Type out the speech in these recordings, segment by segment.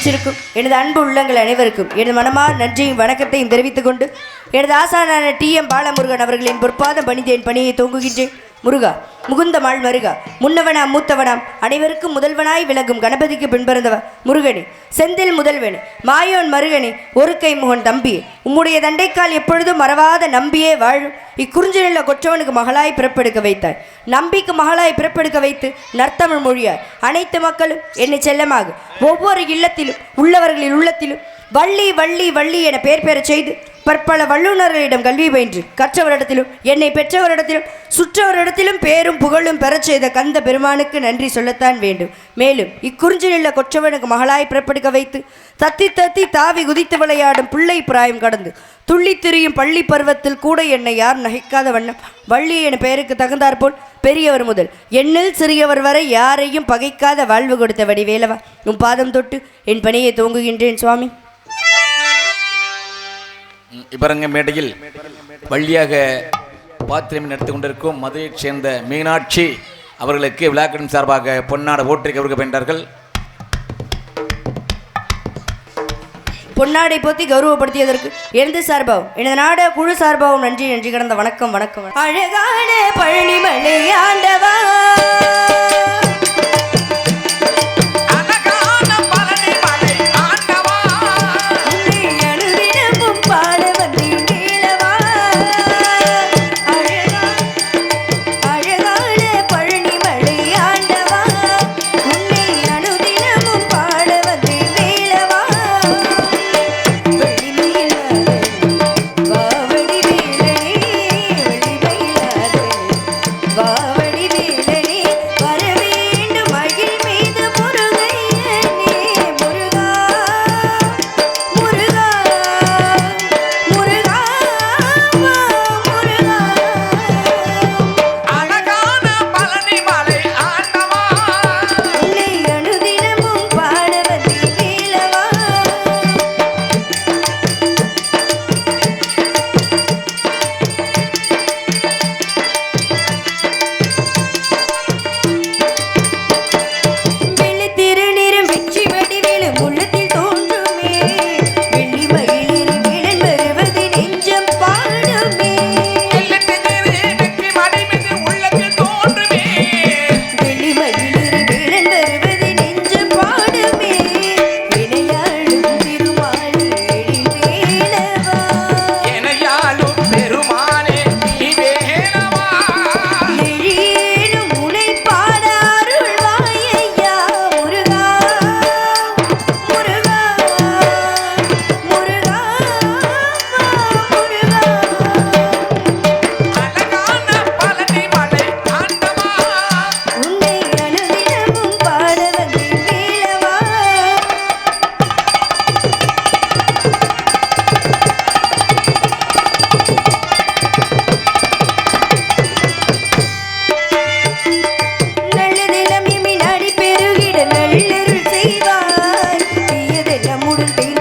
பிடிச்சிருக்கும் எனது அன்பு உள்ளங்கள் அனைவருக்கும் எனது மனமார் நன்றியும் வணக்கத்தையும் தெரிவித்துக் கொண்டு எனது ஆசானான டி எம் பாலமுருகன் அவர்களின் பொற்பாதம் பணிந்தேன் பணியை தொங்குகின்றேன் முருகா முகுந்தமாள் மருக முன்னவனாம் மூத்தவனாம் அனைவருக்கும் முதல்வனாய் விளங்கும் கணபதிக்கு பின்பிறந்தவ முருகனே. செந்தில் முதல்வனே. மாயோன் மருகனே. ஒரு கை முகன் தம்பி. உம்முடைய தண்டைக்கால் எப்பொழுதும் மறவாத நம்பியே வாழும். இக்குறிஞ்சிலுள்ள கொற்றவனுக்கு மகளாய் பிறப்பெடுக்க வைத்தாய். நம்பிக்கு மகளாய் பிறப்பெடுக்க வைத்து நர்த்தமிழ் மொழியாய். அனைத்து மக்களும் என்னை செல்லமாக. ஒவ்வொரு இல்லத்திலும் உள்ளவர்களின் உள்ளத்திலும் வள்ளி வள்ளி வள்ளி என பெயர் பெறச் செய்து பற்பல வல்லுநர்களிடம் கல்வி பயின்று. கற்றவரிடத்திலும் என்னை பெற்றவரிடத்திலும் சுற்றவரிடத்திலும் பேரும் புகழும் பெறச் செய்த கந்த பெருமானுக்கு நன்றி சொல்லத்தான் வேண்டும். மேலும் இக்குறிஞ்சி நில கொற்றவனுக்கு மகளாய் பிறப்படுக்க வைத்து தத்தி தத்தி தாவி குதித்து விளையாடும் பிள்ளை பிராயம் கடந்து துள்ளி திரியும் பள்ளி பருவத்தில் கூட என்னை யார் நகைக்காத வண்ணம் வள்ளி என பெயருக்கு தகுந்தாற்போல் பெரியவர் முதல் எண்ணில் சிறியவர் வரை யாரையும் பகைக்காத வாழ்வு கொடுத்த வடிவேலவா. உன் பாதம் தொட்டு என் பணியை துவங்குகின்றேன் சுவாமி. இவரங்க மேடையில் வழியாக பாத்திரம் நடத்தி கொண்டிருக்கும் மதுரையைச் சேர்ந்த மீனாட்சி அவர்களுக்கு விழாக்கடன் சார்பாக பொன்னாட ஓட்டை கௌரவிக்கின்றார்கள் பொன்னாடை போத்தி கௌரவப்படுத்தியதற்கு எனது சார்பாகவும் எனது நாட குழு சார்பாகவும் நன்றி நன்றி கடந்த வணக்கம் வணக்கம். அழகான பழனிமலை ஆண்டவா.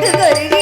பாடுதருக